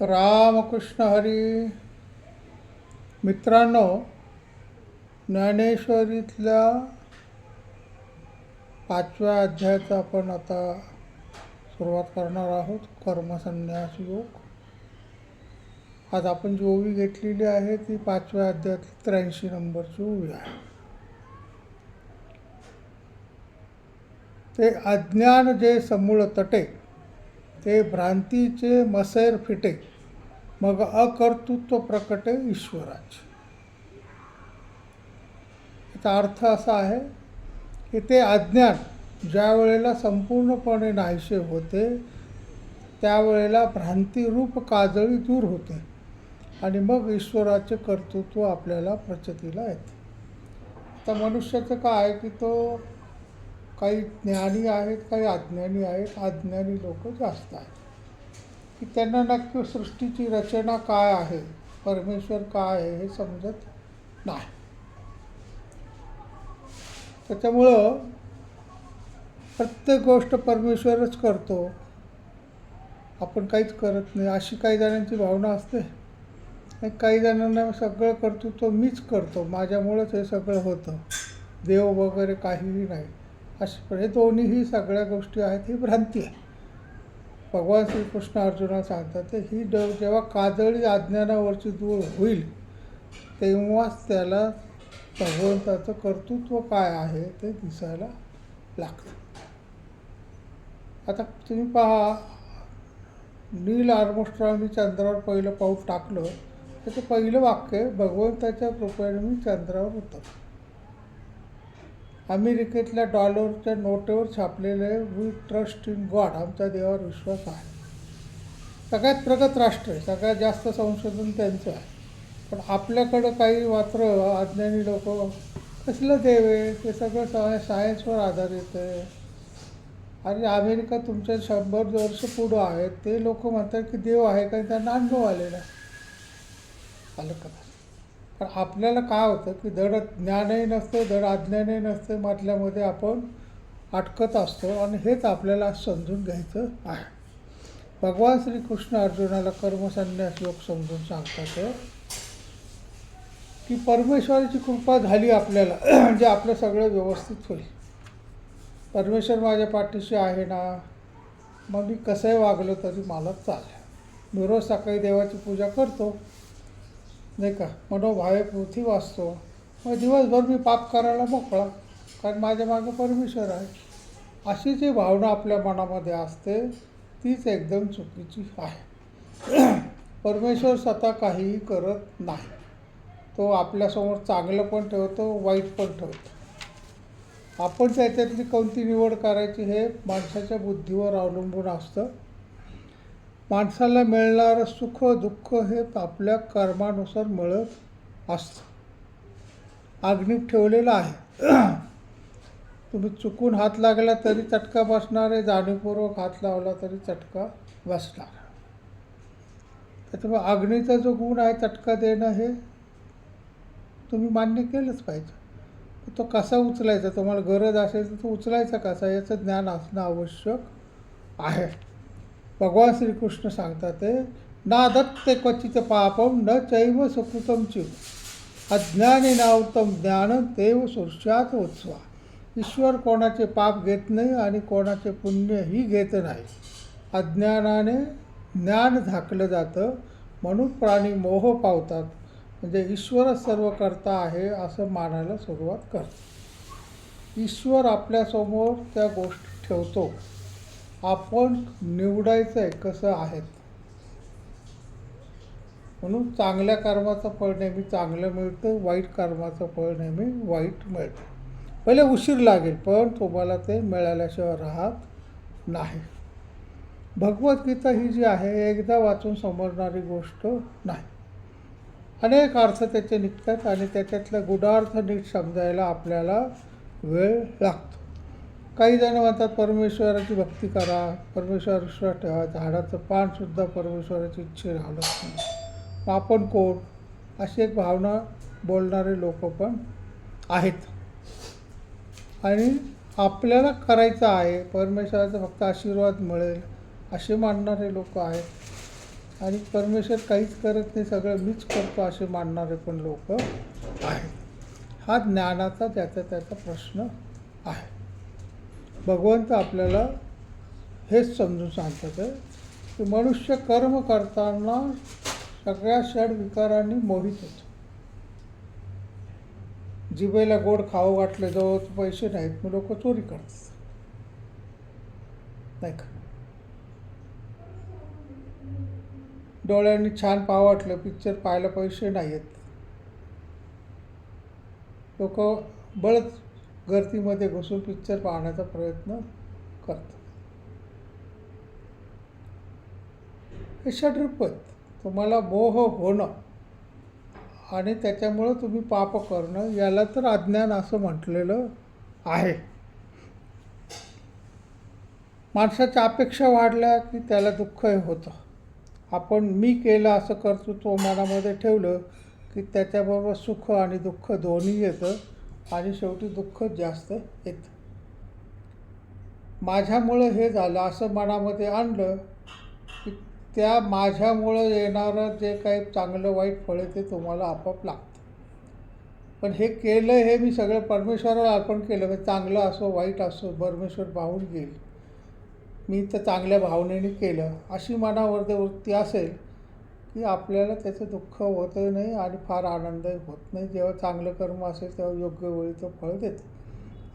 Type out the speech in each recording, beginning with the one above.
रामकृष्ण हरी। मित्रांनो ज्ञानेश्वरीतल्या पाचव्या अध्यायाचा आपण आता सुरुवात करणार आहोत कर्मसन्यास योग. आज आपण जी ओवी घेतलेली आहे ती पाचव्या अध्यायातली त्र्याऐंशी नंबरची ओवी आहे. ते अज्ञान जे समूळ तटे ते भ्रांतीचे मसैर फिटे. मग अकर्तृत्व प्रकटे ईश्वराचे. याचा अर्थ असा आहे की ते अज्ञान ज्या वेळेला संपूर्णपणे नाहीसे होते त्यावेळेला भ्रांतिरूप काजळी दूर होते आणि मग ईश्वराचे कर्तृत्व आपल्याला प्रचितीला येते. आता मनुष्याचं काय आहे की तो काही ज्ञानी आहेत काही अज्ञानी आहेत. अज्ञानी लोक जास्त आहेत. की त्यांना नक्की सृष्टीची रचना काय आहे? परमेश्वर काय आहे हे समजत नाही. त्याच्यामुळं प्रत्येक गोष्ट परमेश्वरच करतो. आपण काहीच करत नाही. अशी काही जणांची भावना असते. आणि काही जणांना सगळं करतो तो मीच करतो. माझ्यामुळंच हे सगळं होतं. देव वगैरे काहीही नाही. असे हे दोन्हीही सगळ्या गोष्टी आहेत ही भ्रांती आहे. भगवान श्रीकृष्ण अर्जुना सांगतात ही ड जेव्हा काजळी अज्ञानावरची दूर होईल तेव्हाच त्याला भगवंताचं कर्तृत्व काय आहे ते दिसायला लागतं. आता तुम्ही पहा नील आर्मस्ट्रॉंगनी चंद्रावर पहिलं पाऊल टाकलं त्याचं पहिलं वाक्य भगवंताच्या कृपेने मी चंद्रावर उतरलो. अमेरिकेतल्या डॉलरच्या नोटेवर छापलेले वी ट्रस्ट इन गॉड आमचा देवावर विश्वास आहे. सगळ्यात प्रगत राष्ट्र आहे सगळ्यात जास्त संशोधन त्यांचं आहे. पण आपल्याकडं काही मात्र अज्ञानी लोक कसलं देव आहे? ते सगळं साय सायन्सवर आधारित आहे. आणि अमेरिका तुमच्या शंभर वर्ष पुढं आहेत ते लोक म्हणतात की देव आहे कारण त्यांना अनुभव आलेला आहे. आलं का? पण आपल्याला काय होतं की धड ज्ञानही नसतं धड अज्ञानही नसतं मधल्यामध्ये आपण अटकत असतो आणि हेच आपल्याला समजून घ्यायचं आहे. भगवान श्रीकृष्ण अर्जुनाला कर्मसन्यास योग समजून सांगतात की परमेश्वराची कृपा झाली आपल्याला म्हणजे आपलं सगळं व्यवस्थित होईल. परमेश्वर माझ्या पाठीशी आहे ना मग मी कसंही वागलो तरी मला चालेल. मी रोज सकाळी देवाची पूजा करतो. नाही का मनोभावे पृथ्वी वाचतो. मग दिवसभर मी पाप करायला मोकळा कारण माझ्या मागं परमेश्वर आहे. अशी जी भावना आपल्या मनामध्ये असते तीच एकदम चुकीची आहे. परमेश्वर स्वतः काहीही करत नाही. तो आपल्यासमोर चांगलं पण ठेवतो वाईट पण ठेवतो. आपण त्याच्यातली कोणती निवड करायची हे माणसाच्या बुद्धीवर अवलंबून असतं. माणसाला मिळणारं सुख दुःख हे आपल्या कर्मानुसार मिळत असतं. अग्नीत ठेवलेलं आहे. तुम्ही चुकून हात लागला तरी चटका बसणार आहे. जाणीवपूर्वक हात लावला तरी चटका बसणार. त्याच्यामुळे अग्नीचा जो गुण आहे चटका देणं हे तुम्ही मान्य केलंच पाहिजे. तो कसा उचलायचा? तुम्हाला गरज असेल तर तो उचलायचा कसा? याचं ज्ञान असणं आवश्यक आहे. भगवान श्रीकृष्ण सांगतात ते ना दत्ते क्वचित पापम न चैव सुकृतम चिव अज्ञानी नावतम ज्ञान देव सुरशात उत्सवा ईश्वर कोणाचे पाप घेत नाही आणि कोणाचे पुण्यही घेत नाही। अज्ञानाने ज्ञान झाकलं जातं म्हणून प्राणी मोह पावतात। म्हणजे ईश्वरच सर्व करता आहे असं मानायला सुरुवात करतो ईश्वर आपल्यासमोर त्या गोष्टी ठेवतो। आपण निवडायचं आहे कसं आहेत म्हणून चांगल्या कर्माचं फळ नेहमी चांगलं मिळतं वाईट कर्माचं फळ नेहमी वाईट मिळतं. पहिले उशीर लागेल पण तुम्हाला ते मिळाल्याशिवाय राहत नाही. भगवद्गीता ही जी आहे एकदा वाचून समजणारी गोष्ट नाही. अनेक अर्थ त्याचे निघतात आणि त्याच्यातला गुडार्थ नीट समजायला आपल्याला वेळ लागतो. काही जण म्हणतात परमेश्वराची भक्ती करा. परमेश्वर विश्वास ठेवा झाडाचं पानसुद्धा परमेश्वराची इच्छे घालत नाही. आपण कोण? अशी एक भावना बोलणारे लोक पण आहेत. आणि आपल्याला करायचं आहे परमेश्वराचा फक्त आशीर्वाद मिळेल असे मानणारे लोक आहेत. आणि परमेश्वर काहीच करत नाही सगळं मीच करतो असे मानणारे पण लोक आहेत. हा ज्ञानाचा त्याचा त्याचा प्रश्न आहे. भगवंत आपल्याला हेच समजून सांगतात आहे. की मनुष्य कर्म करताना सगळ्या षड विकारांनी मोहित होतो. जिभेला गोड खाऊ वाटले जवळ पैसे नाहीत मग लोक चोरी करतात. नाही का? डोळ्यांनी छान पाव वाटलं पिक्चर पाहायला पैसे नाही आहेत लोक बळच गर्दीमध्ये घुसून पिक्चर पाहण्याचा प्रयत्न करतात. हे षड्रूप तुम्हाला मोह होणं आणि त्याच्यामुळं तुम्ही पाप करणं याला तर अज्ञान असं म्हटलेलं आहे. माणसाच्या अपेक्षा वाढल्या की त्याला दुःख हे होतं. आपण मी केलं असं कर्तृत्व मनामध्ये ठेवलं की त्याच्याबरोबर सुख आणि दुःख दोन्ही येतं. आणि शेवटी दुःख जास्त येतं. माझ्यामुळं हे झालं असं मनामध्ये आणलं की त्या माझ्यामुळं येणारं जे काही चांगलं वाईट फळ आहे ते तुम्हाला आपोआप लागतं. पण हे केलं हे मी सगळं परमेश्वराला अर्पण केलं म्हणजे चांगलं असो वाईट असो परमेश्वर पाहून घेईल. मी तर चांगल्या भावनेने केलं. अशी मनावर वृत्ती असेल की आपल्याला त्याचं दुःख होतही नाही आणि फार आनंदही होत नाही. जेव्हा चांगलं कर्म असेल तेव्हा योग्य वेळी तो फळ देतो.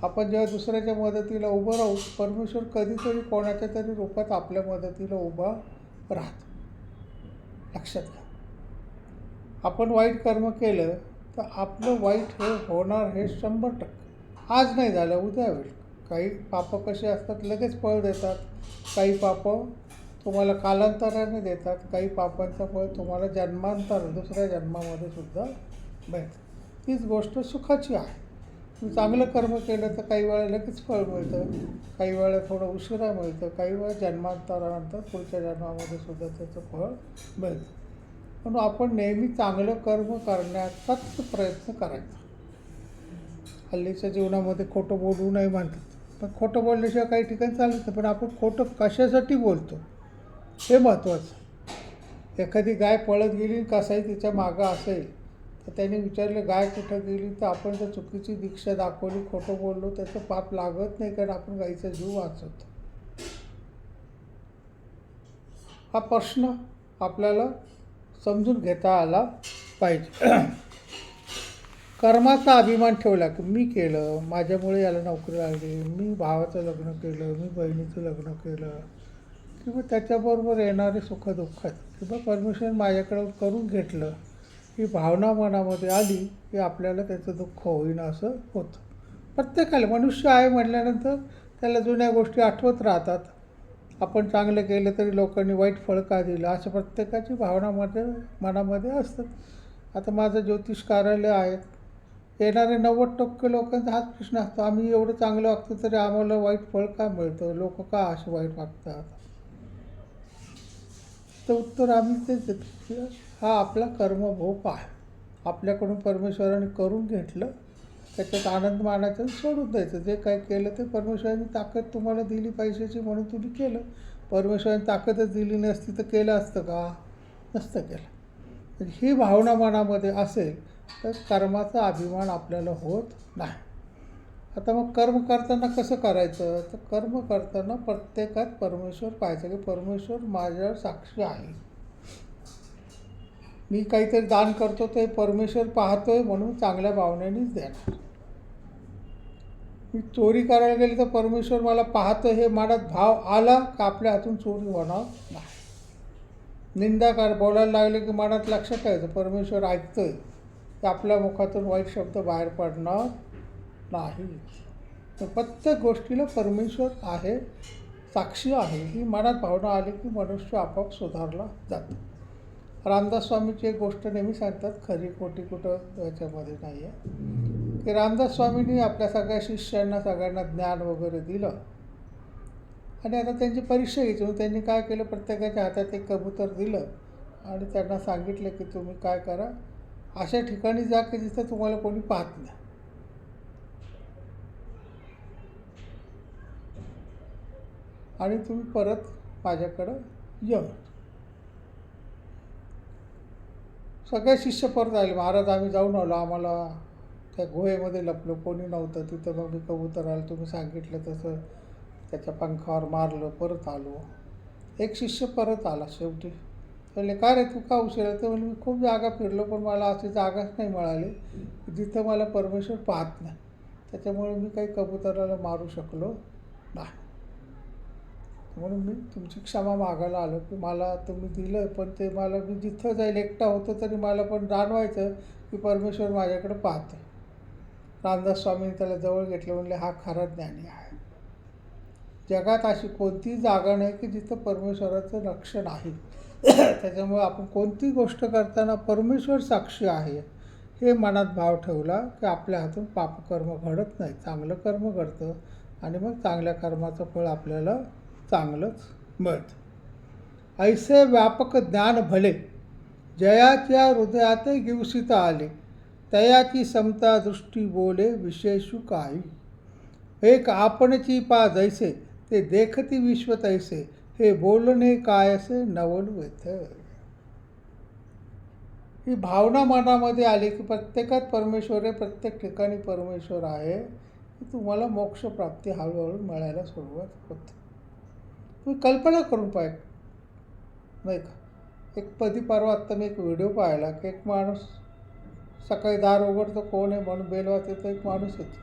आपण जेव्हा दुसऱ्याच्या मदतीला उभं राहू परमेश्वर कधीतरी कोणाच्या तरी रूपात आपल्या मदतीला उभा राहतो. लक्षात घ्या. आपण वाईट कर्म केलं तर आपलं वाईट हे होणार हे शंभर टक्के. आज नाही झालं उद्या होईल. काही पापं कसे असतात लगेच फळ देतात. काही पापं तुम्हाला कालांतराने देतात. काही पापांचं फळ तुम्हाला जन्मांतर दुसऱ्या जन्मामध्ये सुद्धा मिळतं. तीच गोष्ट सुखाची आहे. तुम्ही चांगलं कर्म केलं तर काही वेळा लगेच फळ मिळतं. काही वेळा थोडं उशिरा मिळतं. काही वेळा जन्मांतरानंतर पुढच्या जन्मामध्ये सुद्धा त्याचं फळ मिळतं. म्हणून आपण नेहमी चांगलं कर्म करण्याचाच प्रयत्न करायचा. हल्लीच्या जीवनामध्ये खोटं बोलू नाही म्हणतात. पण खोटं बोलल्याशिवाय काही ठिकाणी चालत नाही. पण आपण खोटं कशासाठी बोलतो? हे महत्त्वाचं. एखादी गाय पळत गेली कसाही तिच्या मागं असेल तर त्याने विचारलं गाय कुठं गेली? तर आपण जर चुकीची दीक्षा दाखवली खोटं बोललो त्याचं पाप लागत नाही कारण आपण गाईचा जीव वाचवतो. हा प्रश्न आपल्याला समजून घेता आला पाहिजे. कर्माचा अभिमान ठेवला की मी केलं माझ्यामुळे याला नोकरी लागली मी भावाचं लग्न केलं मी बहिणीचं लग्न केलं किंवा त्याच्याबरोबर येणारे सुखदुःख आहेत किंवा परमिशन माझ्याकडं करून घेतलं ही भावना मनामध्ये आली की आपल्याला त्याचं दुःख होईन असं होतं. प्रत्येकाला मनुष्य आहे म्हटल्यानंतर त्याला जुन्या गोष्टी आठवत राहतात. आपण चांगलं केलं तरी लोकांनी वाईट फळ का दिलं असं प्रत्येकाची भावनामध्ये मनामध्ये असतात. आता माझं ज्योतिष कार्यालय आहे. येणारे नव्वद टक्के लोकांचा हाच प्रश्न असतो आम्ही एवढं चांगलं वागतो तरी आम्हाला वाईट फळ का मिळतं? लोक का असे वाईट वागतात? तर उत्तर आम्ही तेच देतो हा आपला कर्मभोग आहे. आपल्याकडून परमेश्वराने करून घेतलं त्याच्यात आनंद मानायचं सोडून द्यायचं. जे काही केलं ते परमेश्वराने ताकद तुम्हाला दिली पैशाची म्हणून तुम्ही केलं. परमेश्वराने ताकदच दिली नसती तर केलं असतं का? नसतं केलं. ही भावना मनामध्ये असेल तर कर्माचा अभिमान आपल्याला होत नाही. आता मग कर्म करताना कसं करायचं? तर कर्म करताना प्रत्येकात परमेश्वर पाहायचं की परमेश्वर माझ्यावर साक्षी आहे. मी काहीतरी दान करतो ते परमेश्वर पाहतोय म्हणून चांगल्या भावनेनेच देणार. मी चोरी करायला गेली तर परमेश्वर मला पाहतो हे मनात भाव आला का आपल्या हातून चोरी होणार नाही. निंदा कर बोलायला लागले की मनात लक्षात ठेवायचं परमेश्वर ऐकतोय. तर आपल्या मुखातून वाईट शब्द बाहेर पडणार नाही तर प्रत्येक गोष्टीला परमेश्वर आहे साक्षी आहे. ही मनात भावना आली की मनुष्य आपोआप सुधारला जातो. रामदास स्वामीची एक गोष्ट नेहमी सांगतात खरी खोटी कुठं याच्यामध्ये नाही आहे की रामदास स्वामींनी आपल्या सगळ्या शिष्यांना सगळ्यांना ज्ञान वगैरे दिलं. आणि आता त्यांची परीक्षा घ्यायची मग त्यांनी काय केलं? प्रत्येकाच्या हातात एक कबूतर दिलं. आणि त्यांना सांगितलं की तुम्ही काय करा? अशा ठिकाणी जा की जिथं तुम्हाला कोणी पाहत नाही. आणि तुम्ही परत माझ्याकडं या सगळे शिष्य परत आले. महाराज आम्ही जाऊन आलो. आम्हाला त्या गुहेमध्ये लपलो. कोणी नव्हतं. तिथं मग मी कबूतर आलं. तुम्ही सांगितलं तसं. त्याच्या पंखावर मारलं. परत आलो. एक शिष्य परत आला शेवटी. म्हणले काय रे? तू का उशीर आला?" ते म्हणजे मी खूप जागा फिरलो पण मला अशी जागाच नाही मिळाली. जिथं मला परमेश्वर पाहत नाही. त्याच्यामुळे मी काही कबुतराला मारू शकलो नाही. म्हणून मी तुमची क्षमा मागायला आलो. की मला तुम्ही दिलं पण ते मला मी जिथं जाईल एकटा होतं तरी मला पण जाणवायचं की परमेश्वर माझ्याकडे पाहतो रामदास स्वामींनी त्याला जवळ घेतलं म्हणले हा खरा ज्ञानी आहे. जगात अशी कोणतीही जागा नाही की जिथं परमेश्वराचं लक्ष नाही त्याच्यामुळे आपण कोणती गोष्ट करताना परमेश्वर साक्षी आहे. हे मनात भाव ठेवला की आपल्या हातून पापकर्म घडत नाही. चांगलं कर्म घडतं आणि मग चांगल्या कर्माचं फळ आपल्याला चांगलंच. मिळतं ऐसे व्यापक ज्ञान भले जयाच्या हृदयात गिवसिता आले तयाची समता दृष्टी बोले विशेषू काही. एक आपणची पा जैसे ते देखती विश्व तैसे हे बोलणे काय असे नवल व्यथ ही भावना मनामध्ये आली की प्रत्येकात परमेश्वर आहे प्रत्येक ठिकाणी परमेश्वर आहे. की तुम्हाला मोक्षप्राप्ती हळूहळू मिळायला सुरुवात होते. तुम्ही कल्पना करून पाय नाही का? एक पदी परवा आत्ता मी एक व्हिडिओ पाहिला की एक माणूस सकाळी दार उघडतो कोण आहे म्हणून बेल वाजते तर एक माणूस येतो.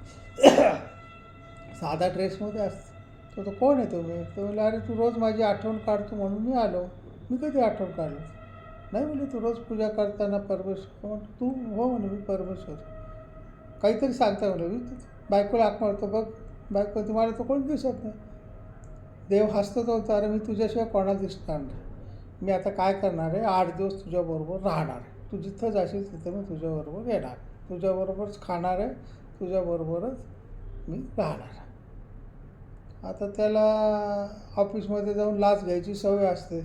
साधा ड्रेसमध्ये असतो. तो तो कोण आहे तुम्ही? तो म्हणलं अरे तू रोज माझी आठवण काढतो म्हणून मी आलो. मी कधी आठवण काढलो? नाही म्हणजे तू रोज पूजा करताना परमेश्वर म्हणतो तू हो म्हणे मी परमेश्वर. काहीतरी सांगता म्हणे मी बायकोला हाक मारतो बघ. बायको तुम्हाला तो कोण दिसत नाही. देव हसतो तो होता अरे मी तुझ्याशिवाय कोणाला दिसणार नाही. मी आता काय करणार आहे? आठ दिवस तुझ्याबरोबर राहणार आहे. तू जिथं जाशील तिथं मी तुझ्याबरोबर येणार तुझ्याबरोबरच खाणार आहे. तुझ्याबरोबरच मी राहणार आहे. आता त्याला ऑफिसमध्ये जाऊन लाच घ्यायची सवय असते.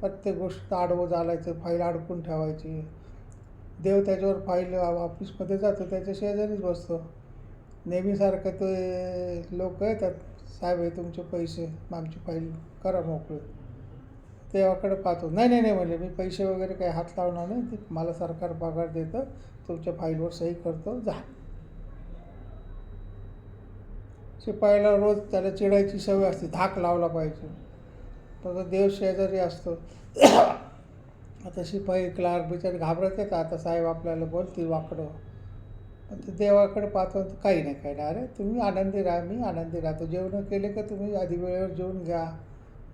प्रत्येक गोष्ट आडवं चालायचं फाईल अडकून ठेवायची. देव त्याच्यावर फाईल ऑफिसमध्ये जातो त्याच्या शेजारीच बसतो. नेहमीसारखं ते लोक येतात. साहेब हे तुमचे पैसे आमची फाईल करा मोकळे. तेव्हाकडे पाहतो. नाही नाही नाही म्हणजे मी पैसे वगैरे काही हात लावणार नाही. ते मला सरकार पगार देतं तुमच्या फाईलवर सही करतो जा. शिपायाला रोज त्याला चिडायची सवय असते धाक लावला पाहिजे. तर देव शेजारी असतो. आता शिपाई क्लार्क बिचार घाबरत येतात आता साहेब आपल्याला बोलतील वाकडं. पण ते देवाकडे पाहतो तर काही नाही काही नाही. अरे तुम्ही आनंदी राहा मी आनंदी राहतो जेवणं केले का तुम्ही? आधी वेळेवर जेवून घ्या.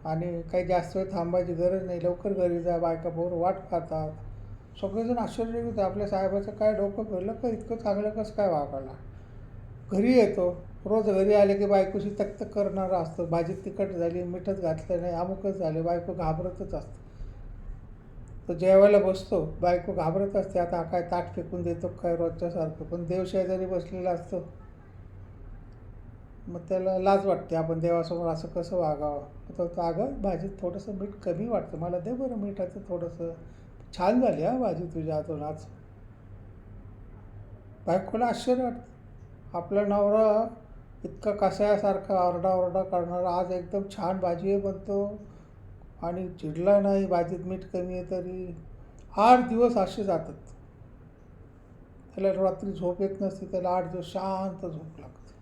आणि काही जास्त वेळ थांबायची गरज नाही. लवकर घरी जा बायका पोर वाट पाहतात. सगळेजण आश्चर्य होते आपल्या साहेबाचं काय डोकं फिरलं का? इतकं चांगलं कसं काय वागायला घरी येतो. रोज घरी आले की बायकोशी तक्त करणारा असतो. भाजी तिखट झाली मिठच घातलं नाही अमुकच झाले. बायको घाबरतच असतं. तो जेवायला बसतो बायको घाबरत असते आता काय ताट फेकून देतो काय रोजच्यासारखं पण देव शेजारी बसलेला असतो. मग त्याला लाज वाटते आपण देवासमोर असं कसं वागावं? तर तो अगं भाजीत थोडंसं मीठ कमी वाटतं. मला दे बरं मिठाचं थोडंसं. छान झाली हा भाजी तुझ्या हातून आज. बायकोला आश्चर्य वाटतं. आपला नवरा इतका कसायासारखा आरडाओरडा करणारा आज एकदम छान भाजी बनतो. आणि चिडला नाही भाजीत मीठ कमी आहे तरी. आठ दिवस असे जातात. त्याला रात्री झोप येत नसते त्याला आठ दिवस शांत झोप लागते.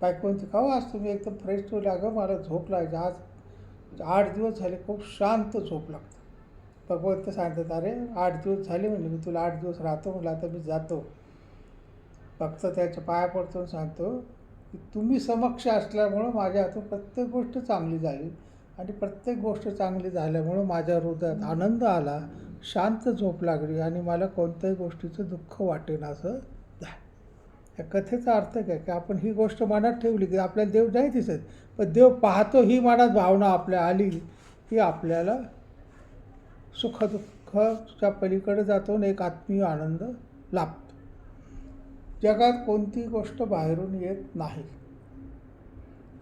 बायको म्हणते का हो आज तुम्ही एकदम फ्रेश ठेवले अगं मला झोप लागायची. आज आठ दिवस झाले खूप शांत झोप लागतं. भगवंत सांगतात अरे आठ दिवस झाले म्हणजे मी तुला आठ दिवस राहतो म्हणलं आता मी जातो. फक्त त्याच्या पाया पडतो सांगतो की तुम्ही समक्ष असल्यामुळं माझ्या हातून प्रत्येक गोष्ट चांगली झाली. आणि प्रत्येक गोष्ट चांगली झाल्यामुळं माझ्या हृदयात आनंद आला शांत झोप लागली आणि मला कोणत्याही गोष्टीचं दुःख वाटेन असं झालं. या कथेचा अर्थ काय? की आपण ही गोष्ट मनात ठेवली की आपल्याला देव नाही दिसत पण देव पाहतो ही मनात भावना आपल्या आली की आपल्याला सुखदुःखच्या पलीकडे जातो आणि एक आत्मीय आनंद लाभतो. जगात कोणती गोष्ट बाहेरून येत नाही.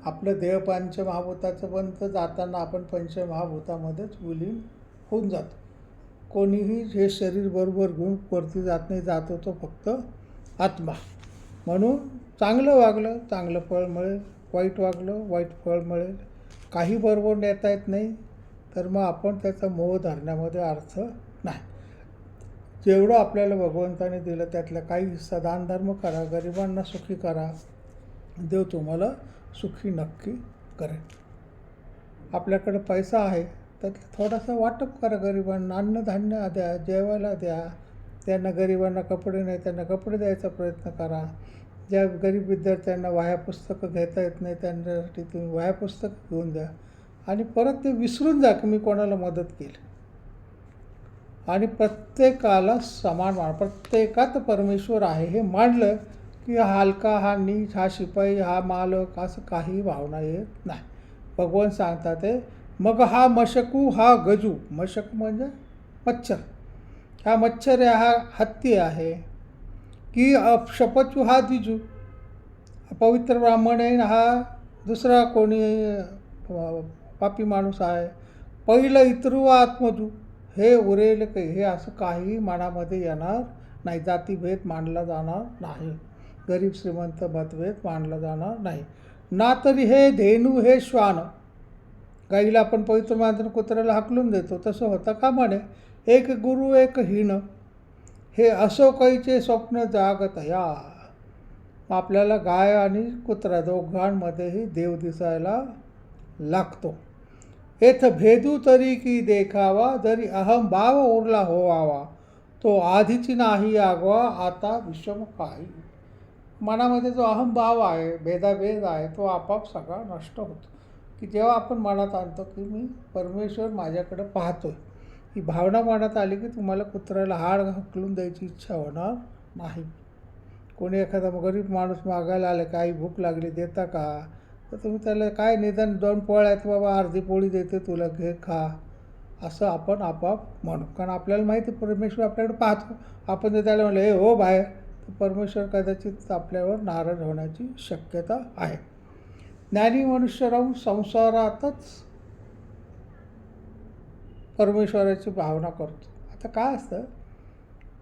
आपलं देह पंचमहाभूताचं तर जाताना आपण पंचमहाभूतामध्येच विलीन होऊन जातो. कोणीही हे शरीर बरोबर घेऊन वरती जात नाही जातो तो फक्त आत्मा. म्हणून चांगलं वागलं चांगलं फळ मिळेल वाईट वागलं वाईट फळ मिळेल. काही बरोबर नेता येत नाही तर मग आपण त्याचा मोह धरण्यामध्ये अर्थ नाही. जेवढं आपल्याला भगवंताने दिलं त्यातलं काही हिस्सा दानधर्म करा गरिबांना सुखी करा. देव तुम्हाला सुखी नक्की करेल आपल्याकडे पैसा आहे तर थोडासा वाटप करा गरिबांना अन्नधान्य द्या जेवायला द्या. त्यांना गरिबांना कपडे नाही त्यांना कपडे द्यायचा प्रयत्न करा. ज्या गरीब विद्यार्थ्यांना वह्या पुस्तकं घेता येत नाही त्यांच्यासाठी तुम्ही वह्या पुस्तकं घेऊन द्या. आणि परत ते विसरून जा की मी कोणाला मदत केली. आणि प्रत्येकाला समान मान प्रत्येकात परमेश्वर आहे हे मांडलं की हलका हा नीच हा शिपाई हा मालक असं काही भावना येत नाही. भगवान सांगतात ते मग हा मशकू हा गजू मशक म्हणजे मच्छर. हा मच्छर आहे हा हत्ती आहे. की अपशपचू हा दिजू पवित्र ब्राह्मण आहे हा दुसरा कोणी पापी माणूस आहे. पहिलं इतरू आत्मजू हे उरेल काही हे असं काही मनामध्ये येणार नाही जातीभेद मानला जाणार नाही. गरीब श्रीमंत मतभेद मानला जाणार नाही. ना तरी हे धेनू हे श्वान. गाईला आपण पवित्र मानताना कुत्र्याला हाकलून देतो. तसं होतं का म्हणे एक गुरु एक हीन हे असो कैचे स्वप्न जागत या. आपल्याला गाय आणि कुत्रा दोघांमध्येही देव दिसायला लागतो. येथ भेदू तरी की देखावा जरी अहंभाव उरला होवावा. तो आधीची नाही आगवा आता विषम काही. मनामध्ये जो अहमभाव आहे भेदाभेद आहे तो आपाप सगळा नष्ट होतो. की जेव्हा आपण मनात आणतो की मी परमेश्वर माझ्याकडे पाहतोय ही भावना मनात आली की तुम्हाला कुत्र्याला हाड हकलून द्यायची इच्छा होणार नाही. कोणी एखादा गरीब माणूस मागायला आला काही भूक लागली देता का? तर तुम्ही त्याला काय निदान दोन पोळ्या आहेत बाबा अर्धी पोळी देते तुला घे खा. असं आपण आपाप म्हणू. कारण आपल्याला माहिती आहे परमेश्वर आपल्याकडे पाहतो. आपण जर त्याला म्हणलं हे हो बाहेर. परमेश्वर कदाचित आपल्यावर नाराज होण्याची शक्यता आहे. ज्ञानी मनुष्य राहून संसारातच परमेश्वराची भावना करतो. आता काय असतं?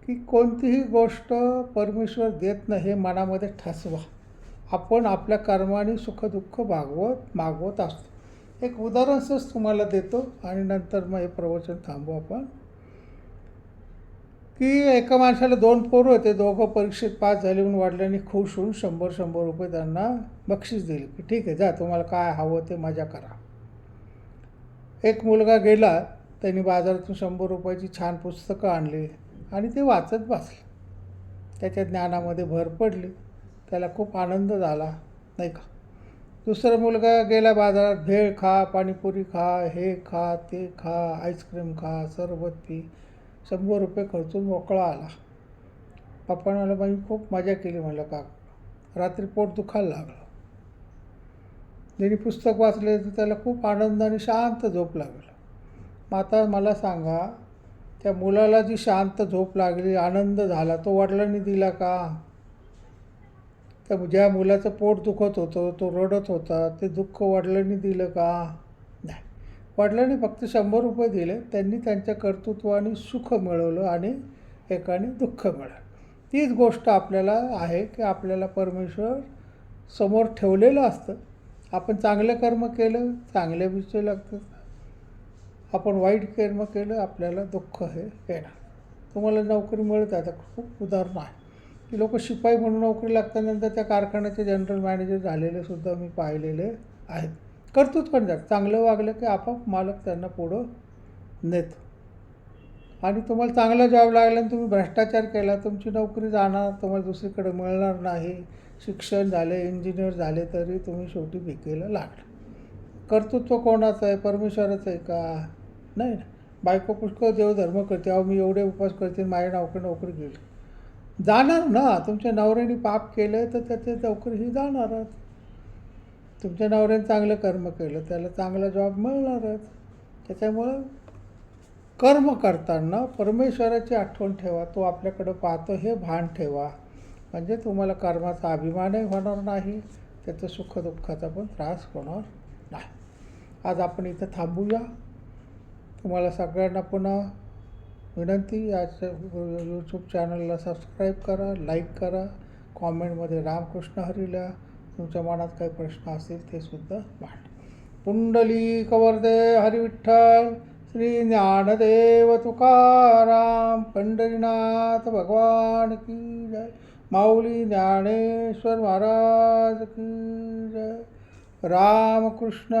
की कोणतीही गोष्ट परमेश्वर देत नाही हे मनामध्ये ठसवा. आपण आपल्या कर्माने सुखदुःख भागवत मागवत असतो. एक उदाहरण तुम्हाला देतो आणि नंतर मग हे प्रवचन थांबू आपण. की एका माणसाला दोन पोरं होते दोघं परीक्षेत पास झाले म्हणून वाढल्याने खुश होऊन शंभर शंभर रुपये त्यांना बक्षीस दिले. की ठीक आहे जा तुम्हाला काय हवं ते मजा करा. एक मुलगा गेला त्यांनी बाजारातून शंभर रुपयाची छान पुस्तकं आणली आणि ते वाचत बसले. त्याच्या ज्ञानामध्ये भर पडली. त्याला खूप आनंद झाला नाही का? दुसरा मुलगा गेला बाजारात भेळ खा पाणीपुरी खा हे खा ते खा आईस्क्रीम खा सरबत पी. शंभर रुपये खर्चून मोकळा आला. पप्पानं मला बाई खूप मजा केली म्हणलं का रात्री पोट दुखायला लागलं. ज्यांनी पुस्तक वाचले तर त्याला खूप आनंद आणि शांत झोप लागलं. मग आता मला सांगा त्या मुलाला जी शांत झोप लागली आनंद झाला तो वडिलांनी दिला का? त्या ज्या मुलाचं पोट दुखत होतं तो रडत होता ते दुःख वडिलांनी दिलं का? वडिलांनी फक्त शंभर रुपये दिले. त्यांनी त्यांच्या कर्तृत्वाने सुख मिळवलं आणि एकाने दुःख मिळालं तीच गोष्ट आपल्याला आहे की आपल्याला परमेश्वर समोर ठेवलेलं असतं. आपण चांगलं कर्म केलं चांगले विषय लागतात. आपण वाईट कर्म केलं आपल्याला दुःख हे येणार. तुम्हाला नोकरी मिळत. आहे आता खूप उदाहरणं आहे की लोक शिपाई म्हणून नोकरी लागतानंतर त्या कारखान्याचे जनरल मॅनेजर झालेले सुद्धा मी पाहिलेले आहेत. करतोच पण जात चांगलं वागलं की आपाप मालक त्यांना पुढं नेतो. आणि तुम्हाला चांगला जॉब लागला आणि तुम्ही भ्रष्टाचार केला तुमची नोकरी जाणार तुम्हाला दुसरीकडे मिळणार नाही शिक्षण झाले इंजिनियर झाले तरी तुम्ही शेवटी भिकेला लागलं. कर्तृत्व कोणाचं आहे? परमेश्वराचं आहे का? नाही ना. बायको पुष्कळ देवधर्म करते. अहो मी एवढे उपवास करते माझ्या नोकरी नोकरी गेली. जाणार ना. तुमच्या नवऱ्याने पाप केलं तर त्याचे नोकरी ही जाणारच. तुमच्या नवऱ्याने चांगलं कर्म केलं त्याला चांगला जॉब मिळणारच. त्याच्यामुळं कर्म करताना परमेश्वराची आठवण ठेवा तो आपल्याकडं पाहतो हे भान ठेवा. म्हणजे तुम्हाला कर्माचा अभिमानही होणार नाही त्याचं सुखदुःखाचा पण त्रास होणार नाही. आज आपण इथं थांबूया. तुम्हाला सगळ्यांना पुन्हा विनंती याच्या यूट्यूब चॅनलला सबस्क्राईब करा लाईक करा. कॉमेंटमध्ये रामकृष्ण हरीला तुमच्या मनात काही प्रश्न असतील ते सुद्धा मांड पुंडली कवर्दे हरिविठ्ठल श्री ज्ञानदेव तुकाराम पंढरीनाथ भगवान की जय. माऊली ज्ञानेश्वर महाराज की जय. रामकृष्ण